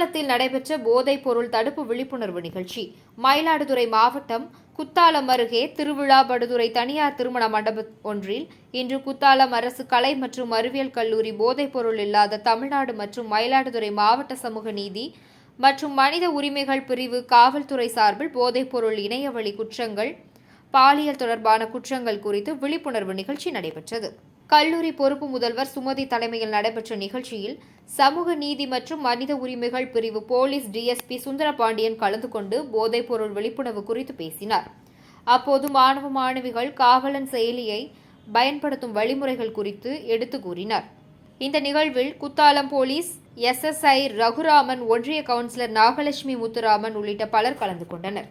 நடைபெற்ற போதைப் பொருள் தடுப்பு விழிப்புணர்வு நிகழ்ச்சி. மயிலாடுதுறை மாவட்டம் குத்தாலம் அருகே திருவிழாபடுதுறை தனியார் திருமண மண்டபம் ஒன்றில் இன்று குத்தாலம் அரசு கலை மற்றும் அறிவியல் கல்லூரி போதைப் பொருள் இல்லாத தமிழ்நாடு மற்றும் மயிலாடுதுறை மாவட்ட சமூக நீதி மற்றும் மனித உரிமைகள் பிரிவு காவல்துறை சார்பில் போதைப் பொருள் இணையவழி குற்றங்கள் பாலியல் தொடர்பான குற்றங்கள் குறித்து விழிப்புணர்வு நிகழ்ச்சி நடைபெற்றது. கல்லூரி பொறுப்பு முதல்வர் சுமதி தலைமையில் நடைபெற்ற நிகழ்ச்சியில் சமூக நீதி மற்றும் மனித உரிமைகள் பிரிவு போலீஸ் டிஎஸ்பி சுந்தரபாண்டியன் கலந்து கொண்டு போதைப்பொருள் விழிப்புணர்வு குறித்து பேசினார். அப்போது மாணவ மாணவிகள் காவலன் செயலியை பயன்படுத்தும் வழிமுறைகள் குறித்து எடுத்து கூறினார். இந்த நிகழ்வில் குத்தாலம் போலீஸ் எஸ்எஸ்ஐ ரகுராமன் ஒன்றிய கவுன்சிலர் நாகலட்சுமி முத்துராமன் உள்ளிட்ட பலர் கலந்து கொண்டனர்.